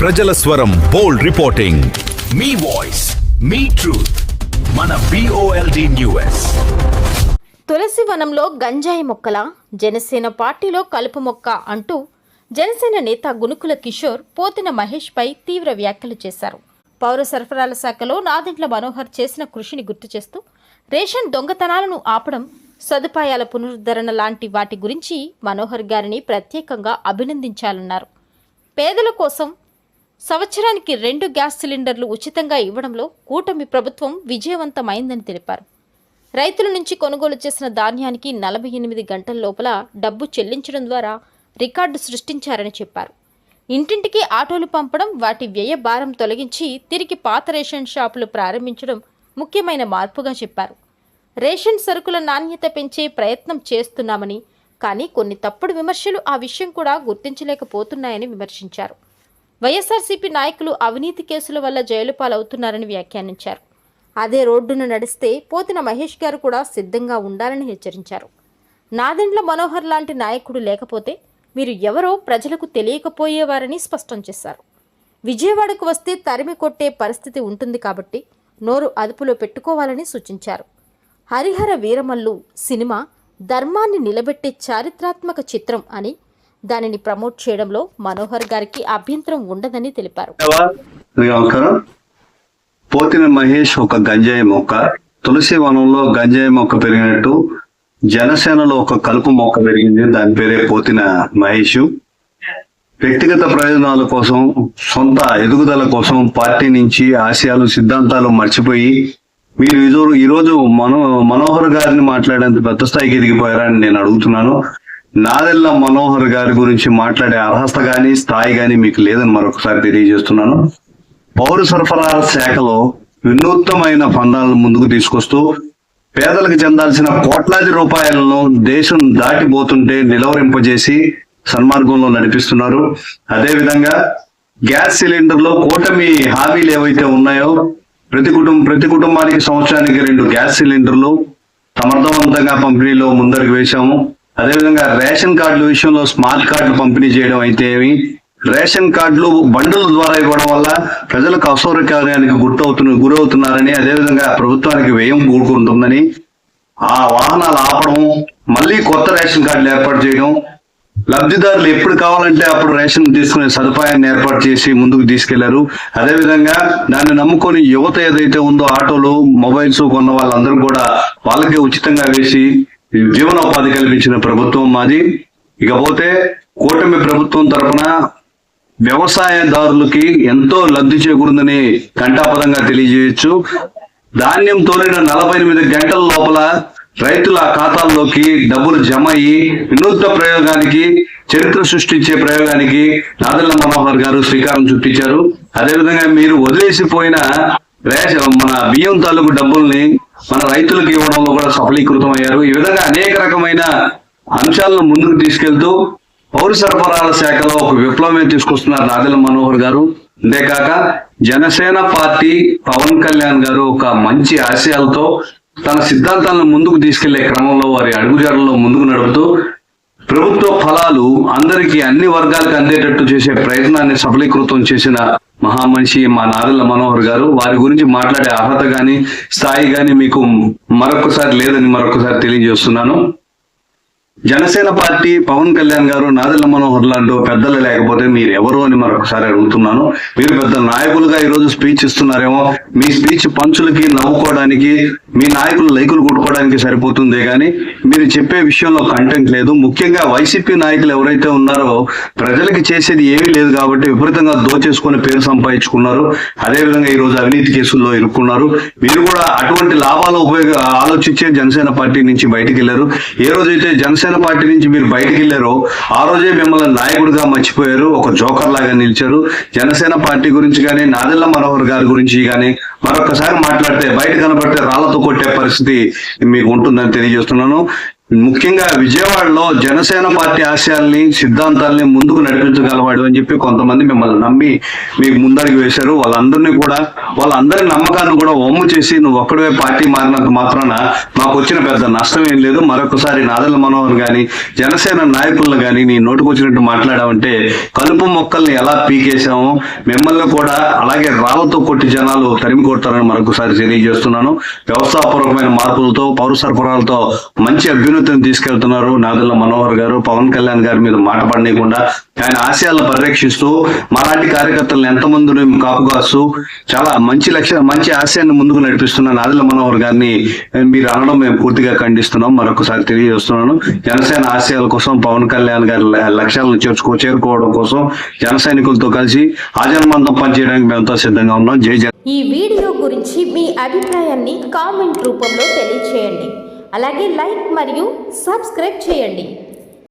ప్రజల స్వరం bold reporting. మీ వాయిస్ మీ ట్రూత్. మన B O L D news. తులసి వనంలో గంజాయి మొక్కల జనసేన పార్టీలో కలుపు మొక్క అంటూ జనసేన నేత గునుకుల కిషోర్ పోతిన మహేష్పై తీవ్ర వ్యాఖ్యలు చేశారు. పౌర సరఫరాల శాఖలో నాదెండ్ల మనోహర్ చేసిన కృషిని గుర్తు చేస్తూ రేషన్ దొంగతనాలను ఆపడం సదుపాయాల పునరుద్ధరణ లాంటి వాటి గురించి మనోహర్ గారిని ప్రత్యేకంగా అభినందించాలన్నారు. పేదల కోసం సంవత్సరానికి రెండు గ్యాస్ సిలిండర్లు ఉచితంగా ఇవ్వడంలో కూటమి ప్రభుత్వం విజయవంతమైందని తెలిపారు. రైతుల నుంచి కొనుగోలు చేసిన ధాన్యానికి నలభై ఎనిమిది గంటల లోపల డబ్బు చెల్లించడం ద్వారా రికార్డు సృష్టించారని చెప్పారు. ఇంటింటికి ఆటోలు పంపడం వాటి వ్యయ భారం తొలగించి తిరిగి పాత రేషన్ షాపులు ప్రారంభించడం ముఖ్యమైన మార్పుగా చెప్పారు. రేషన్ సరుకుల నాణ్యత పెంచే ప్రయత్నం చేస్తున్నామని కానీ కొన్ని తప్పుడు విమర్శలు ఆ విషయం కూడా గుర్తించలేకపోతున్నాయని విమర్శించారు. వైఎస్ఆర్సీపీ నాయకులు అవినీతి కేసుల వల్ల జైలు పాలవుతున్నారని వ్యాఖ్యానించారు. అదే రోడ్డును నడిస్తే పోతిన మహేష్ గారు కూడా సిద్ధంగా ఉండాలని హెచ్చరించారు. నాదెండ్ల మనోహర్ లాంటి నాయకుడు లేకపోతే మీరు ఎవరో ప్రజలకు తెలియకపోయేవారని స్పష్టం చేశారు. విజయవాడకు వస్తే తరిమి కొట్టే పరిస్థితి ఉంటుంది కాబట్టి నోరు అదుపులో పెట్టుకోవాలని సూచించారు. హరిహర వీరమల్లు సినిమా ధర్మాన్ని నిలబెట్టే చారిత్రాత్మక చిత్రం అని దానిని ప్రమోట్ చేయడంలో మనోహర్ గారికి అభ్యంతరం ఉండదని తెలిపారు. పోతిన మహేష్ ఒక గంజాయి మొక్క తులసి వనంలో గంజాయి మొక్క పెరిగినట్టు జనసేనలో ఒక కలుపు మొక్క పెరిగింది దాని పేరే పోతిన మహేష్. వ్యక్తిగత ప్రయోజనాల కోసం సొంత ఎదుగుదల కోసం పార్టీ నుంచి ఆశయాలు సిద్ధాంతాలు మర్చిపోయి మీరు ఈరో- ఈరోజు మనో మనోహర్ గారిని మాట్లాడేంత పెద్ద స్థాయికి ఎదిగిపోయారని నేను అడుగుతున్నాను. నాదెల్ల మనోహర్ గారి గురించి మాట్లాడే అర్హత కానీ స్థాయి కానీ మీకు లేదని మరొకసారి తెలియజేస్తున్నాను. పౌర సరఫరాల శాఖలో వినూత్నమైన పందాలను ముందుకు తీసుకొస్తూ పేదలకు చెందాల్సిన కోట్లాది రూపాయలను దేశం దాటిపోతుంటే నిలవరింపజేసి సన్మార్గంలో నడిపిస్తున్నారు. అదేవిధంగా గ్యాస్ సిలిండర్లో కూటమి హామీలు ఏవైతే ఉన్నాయో ప్రతి కుటుంబం ప్రతి కుటుంబానికి సంవత్సరానికి రెండు గ్యాస్ సిలిండర్లు సమర్థవంతంగా పంపిణీలో ముందరికి వేశాము. అదేవిధంగా రేషన్ కార్డుల విషయంలో స్మార్ట్ కార్డులు పంపిణీ చేయడం అయితే ఏమి? రేషన్ కార్డులు బండుల ద్వారా ఇవ్వడం వల్ల ప్రజలకు అసౌకర్యానికి గుర్తవుతున్న గురవుతున్నారని అదేవిధంగా ప్రభుత్వానికి వ్యయం కూడుకుంటుందని ఆ వాహనాలు ఆపడం మళ్ళీ కొత్త రేషన్ కార్డులు ఏర్పాటు చేయడం లబ్ధిదారులు ఎప్పుడు కావాలంటే అప్పుడు రేషన్ తీసుకునే సదుపాయాన్ని ఏర్పాటు చేసి ముందుకు తీసుకెళ్ళారు. అదేవిధంగా దాన్ని నమ్ముకొని యువత ఏదైతే ఉందో ఆటోలు మొబైల్స్ కొన్న వాళ్ళందరూ కూడా వాళ్ళకే ఉచితంగా వేసి జీవనోపాధి కల్పించిన ప్రభుత్వం మాది. ఇకపోతే కూటమి ప్రభుత్వం తరఫున వ్యవసాయదారులకి ఎంతో లబ్ధి చేకూరుందని కంటాపదంగా తెలియజేయచ్చు. ధాన్యం తోలిన నలభై ఎనిమిది గంటల లోపల రైతుల ఖాతాల్లోకి డబ్బులు జమ అయ్యి వినూత్న ప్రయోగానికి చరిత్ర సృష్టించే ప్రయోగానికి నాదెల్ల మనోహర్ గారు శ్రీకారం చుట్టించారు. అదేవిధంగా మీరు వదిలేసిపోయిన రేషన్ మన బియ్యం తాలూకు డబ్బుల్ని మన రైతులకు ఇవ్వడంలో కూడా సఫలీకృతం అయ్యారు ఈ విధంగా అనేక రకమైన అంశాలను ముందుకు తీసుకెళ్తూ పౌర సరఫరాల శాఖలో ఒక విప్లవమే తీసుకొస్తున్నారు నాదెల మనోహర్ గారు. అంతేకాక జనసేన పార్టీ పవన్ కళ్యాణ్ గారు ఒక మంచి ఆశయాలతో తన సిద్ధాంతాలను ముందుకు తీసుకెళ్ళే క్రమంలో వారి అడుగుజాడల్లో ముందుకు నడుపుతూ ప్రభుత్వ ఫలాలు అందరికీ అన్ని వర్గాలకు అందేటట్టు చేసే ప్రయత్నాన్ని సఫలీకృతం చేసిన మహామనిషి మా నాదెల్ల మనోహర్ గారు వారి గురించి మాట్లాడే అర్హత గాని స్థాయి గాని మీకు మరొకసారి లేదని మరొకసారి తెలియజేస్తున్నాను. జనసేన పార్టీ పవన్ కళ్యాణ్ గారు నాదెల్ల మనోహర్ లాంటి పెద్దలు లేకపోతే మీరు ఎవరు అని మరొకసారి అడుగుతున్నాను. మీరు పెద్ద నాయకులుగా ఈ రోజు స్పీచ్ ఇస్తున్నారేమో మీ స్పీచ్ పంచులకి నవ్వుకోవడానికి మీ నాయకులు లైకులు కొట్టుకోవడానికి సరిపోతుందే కానీ మీరు చెప్పే విషయంలో కంటెంట్ లేదు. ముఖ్యంగా వైసీపీ నాయకులు ఎవరైతే ఉన్నారో ప్రజలకి చేసేది ఏమీ లేదు కాబట్టి విపరీతంగా దోచేసుకొని పేరు సంపాదించుకున్నారు. అదేవిధంగా ఈ రోజు అవినీతి కేసుల్లో ఇరుక్కున్నారు. మీరు కూడా అటువంటి లాభాలు ఉపయోగ ఆలోచించే జనసేన పార్టీ నుంచి బయటికి వెళ్ళారు. ఏ రోజైతే జనసేన పార్టీ నుంచి మీరు బయటకు వెళ్ళారో ఆ రోజే మిమ్మల్ని నాయకుడిగా మర్చిపోయారు ఒక జోకర్ లాగా నిలిచారు. జనసేన పార్టీ గురించి కానీ నాదెల్ల మనోహర్ గారి గురించి కానీ మరొకసారి మాట్లాడితే బయట కనబడితే రాళ్ళతో కొట్టే పరిస్థితి మీకు ఉంటుందని తెలియజేస్తున్నాను. ముఖ్యంగా విజయవాడలో జనసేన పార్టీ ఆశయాల్ని సిద్ధాంతాల్ని ముందుకు నడిపించగలవాడు అని చెప్పి కొంతమంది మిమ్మల్ని నమ్మి మీకు ముందడుగు వేశారు. వాళ్ళందరినీ కూడా వాళ్ళందరి నమ్మకాన్ని కూడా ఒమ్ము చేసి నువ్వు ఒక్కడే పార్టీ మారినంత మాత్రాన మాకు వచ్చిన పెద్ద నష్టం ఏం లేదు. మరొకసారి నాదల మనోహర్ గాని జనసేన నాయకులను గాని నీ నోటుకొచ్చినట్టు మాట్లాడావంటే కలుపు మొక్కల్ని ఎలా పీకేశామో మిమ్మల్ని కూడా అలాగే రాళ్ళతో కొట్టి జనాలు తరిమి కొడతారని మరొకసారి తెలియజేస్తున్నాను. వ్యవస్థాపూర్వకమైన మార్పులతో పౌర సరఫరాలతో మంచి అభ్యున్నతిని తీసుకెళ్తున్నారు. నాదుల మనోహర్ గారు పవన్ కళ్యాణ్ గారి మీద మాట పడనీయకుండా ఆయన ఆశయాలను పరిరక్షిస్తూ మరాఠీ కార్యకర్తలను ఎంతమంది కాపు కాస్తూ చాలా మంచి లక్ష్య మంచి ఆశయాన్ని ముందుకు నడిపిస్తున్న నాదుల మనోహర్ గారిని మీరు అనడం మేము పూర్తిగా ఖండిస్తున్నాం. మరొకసారి తెలియజేస్తున్నాను. జనసేన ఆశయాల కోసం పవన్ కళ్యాణ్ గారి లక్ష్యాలను చేర్చుకో చేరుకోవడం కోసం జన సైనికులతో కలిసి ఆజన్మంతం పనిచేయడానికి మేమంతా సిద్ధంగా ఉన్నాం. జై జన ఈ వీడియో గురించి మీ అభిప్రాయాన్ని కామెంట్ రూపంలో తెలియచేయండి. అలాగే లైక్ మరియు సబ్స్క్రైబ్ చేయండి.